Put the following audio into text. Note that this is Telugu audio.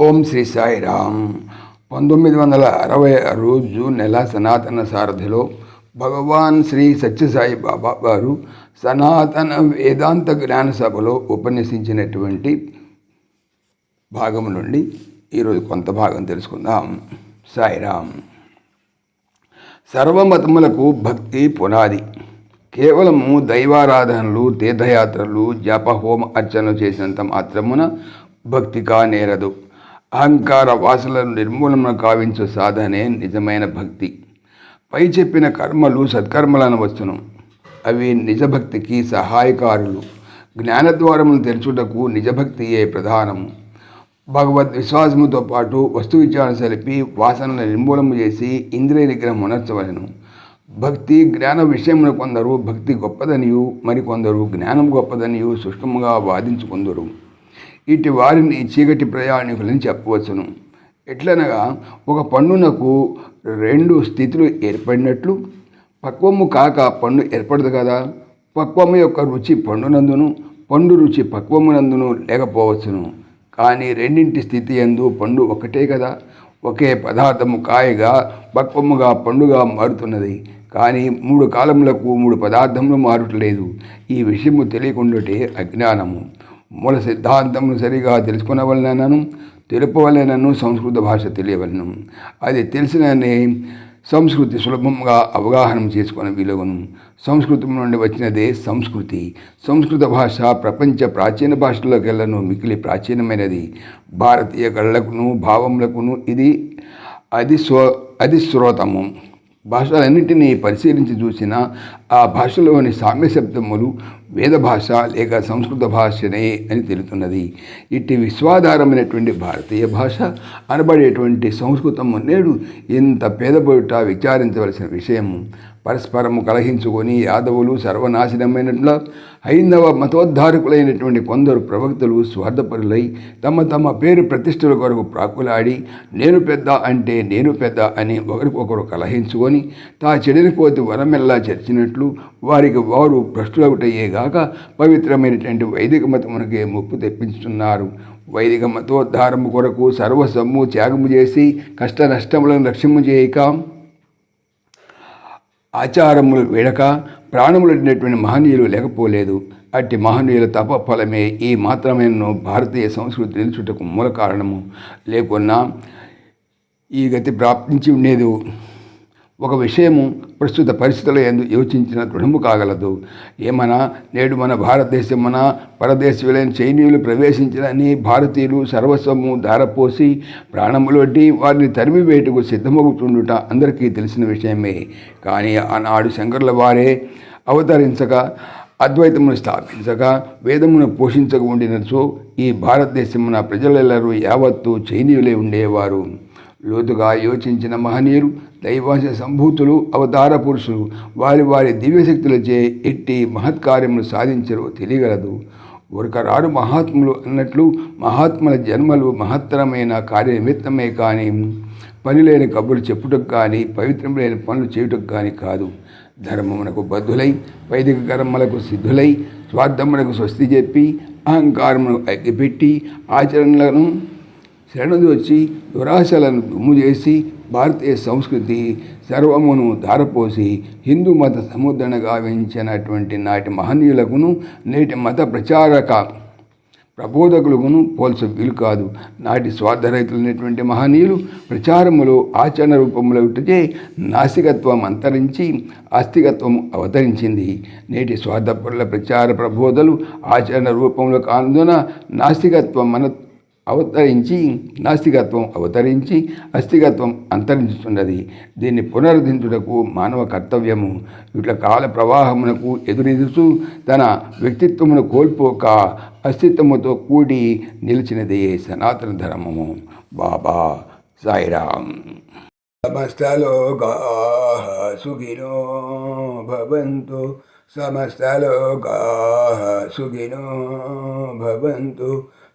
ఓం శ్రీ సాయిరామ్ పంతొమ్మిది వందల అరవై ఆరు జూన్ నెల సనాతన సారథిలో భగవాన్ శ్రీ సత్యసాయి బాబా వారు సనాతన వేదాంత జ్ఞాన సభలో ఉపన్యసించినటువంటి భాగం నుండి ఈరోజు కొంత భాగం తెలుసుకుందాం. సాయిరామ్ సర్వమతములకు భక్తి పునాది. కేవలము దైవారాధనలు తీర్థయాత్రలు జపహోమ అర్చనలు చేసినంత మాత్రమున భక్తి కానేరదు అహంకార వాసనలను నిర్మూలన కావించు సాధనే నిజమైన భక్తి. పై చెప్పిన కర్మలు సత్కర్మలను వచ్చును అవి నిజభక్తికి సహాయకారులు. జ్ఞానద్వారములు తెరచుటకు నిజభక్తియే ప్రధానము. భగవద్ విశ్వాసముతో పాటు వస్తు విచారణ సలిపి వాసనలను నిర్మూలన చేసి ఇంద్రియ నిగ్రహం ఉనర్చవలను. భక్తి జ్ఞాన విషయమున కొందరు భక్తి గొప్పదనియు మరికొందరు జ్ఞానం గొప్పదనియు సుష్కముగా వాదించుకుందరు. ఇటు వారిని చీకటి ప్రయాణికులని చెప్పవచ్చును. ఎట్లనగా ఒక పండునకు రెండు స్థితులు ఏర్పడినట్లు పక్వము కాక పండు ఏర్పడదు కదా? పక్వము యొక్క రుచి పండునందును పండు రుచి పక్వమునందును లేకపోవచ్చును. కానీ రెండింటి స్థితి ఎందు పండు ఒకటే కదా? ఒకే పదార్థము కాయగా పక్వముగా పండుగా మారుతున్నది. కానీ మూడు కాలములకు మూడు పదార్థములు మారట్లేదు. ఈ విషయము తెలియకుండాటే అజ్ఞానము. మూల సిద్ధాంతమును సరిగా తెలుసుకునవలనను తెలుపవలనను సంస్కృత భాష తెలియవలను. అది తెలిసిననే సంస్కృతి సులభంగా అవగాహన చేసుకుని విలువను సంస్కృతం నుండి వచ్చినదే సంస్కృతి. సంస్కృత భాష ప్రపంచ ప్రాచీన భాషలకెల్లను మిగిలి ప్రాచీనమైనది. భారతీయ కళ్ళకును భావములకును ఇది అది స్వ అది శ్రోతము భాషలన్నింటినీ పరిశీలించి చూసిన ఆ భాషలోని సామ్య శబ్దములు వేద భాష లేక సంస్కృత భాషనే అని తెలుతున్నది. ఇట్టి విశ్వాధారమైనటువంటి భారతీయ భాష అనబడేటువంటి సంస్కృతము నేడు ఇంత పేదపోయుట విచారించవలసిన విషయము. పరస్పరము కలహించుకొని యాదవులు సర్వనాశనమైనట్ల హైందవ మతోద్ధారకులైనటువంటి కొందరు ప్రవక్తలు స్వార్థపరులై తమ తమ పేరు ప్రతిష్టల కొరకు ప్రాకులాడి నేను పెద్ద అంటే నేను పెద్ద అని ఒకరికొకరు కలహించుకొని తా చెడిరిపోతే వరమెల్లా చర్చినట్లు వారికి వారు భ్రష్టులవుటయ్యేగాక పవిత్రమైనటువంటి వైదిక మతమునకే ముప్పు తెప్పించుతున్నారు. వైదిక మతోద్ధారము కొరకు సర్వసమ్ము త్యాగము చేసి కష్ట నష్టములను లక్ష్యము చేయక ఆచారములు వేడక ప్రాణములడినటువంటి మహనీయులు లేకపోలేదు. అట్టి మహనీయుల తప ఫలమే ఈ మాత్రమైన భారతీయ సంస్కృతి నిలుచుటకు మూల కారణము. లేకున్నా ఈ గతి ప్రాప్తించి ఉండేది. ఒక విషయము ప్రస్తుత పరిస్థితుల ఎందు యోచించిన దృఢము కాగలదు. ఏమనా నేడు మన భారతదేశమున పరదేశీయులైన చైనీయులు ప్రవేశించినని భారతీయులు సర్వస్వము ధారపోసి ప్రాణములొడ్డి వారిని తరిమి వేటుకు సిద్ధమవుతుండుట అందరికీ తెలిసిన విషయమే. కానీ ఆనాడు శంకరుల వారే అవతరించక అద్వైతమును స్థాపించక వేదమును పోషించక ఉండినచో ఈ భారతదేశమున ప్రజలెల్లరూ యావత్తు చైనీయులే ఉండేవారు. లోతుగా యోచించిన మహనీయులు దైవాంశ సంభూతులు అవతార పురుషులు వారి వారి దివ్యశక్తులచే ఎట్టి మహత్కార్యములు సాధించరు తెలియగలదు. ఒరకరాడు మహాత్ములు అన్నట్లు మహాత్ముల జన్మలు మహత్తరమైన కార్యనిమిత్తమే కానీ పని లేని కబుర్లు చెప్పుటకు కానీ పవిత్రం లేని పనులు చేయుటకు కానీ కాదు. ధర్మమునకు బద్ధులై వైదిక కర్మలకు సిద్ధులై స్వార్థమునకు స్వస్తి చెప్పి అహంకారమును అగ్గిపెట్టి ఆచరణలను శరణుది వచ్చి దురాశలను దుమ్ము చేసి భారతీయ సంస్కృతి సర్వమును ధారపోసి హిందూ మత సముద్రణ గావించినటువంటి నాటి మహనీయులకును నేటి మత ప్రచారక ప్రబోధకులకును పోల్చ వీలు కాదు. నాటి స్వార్థరహితులైనటువంటి మహనీయులు ప్రచారములో ఆచరణ రూపంలో ఉంటే నాసికత్వం అంతరించి ఆస్తికత్వం అవతరించింది. నేటి స్వార్థపరుల ప్రచార ప్రబోధలు ఆచరణ రూపంలో కానందున నాస్తికత్వం మన అవతరించి నాస్తికత్వం అవతరించి అస్థికత్వం అంతరించుతున్నది దీన్ని పునరుద్ధరించుటకు మానవ కర్తవ్యము. ఇట్ల కాల ప్రవాహమునకు ఎదురెదుతూ తన వ్యక్తిత్వమును కోల్పోక అస్తిత్వముతో కూడి నిలిచినదే సనాతన ధర్మము. బాబా సాయిరామ్. సమస్తలోకా సుఖినో భవంతు. సమస్తలోకా సుఖినో భవంతు.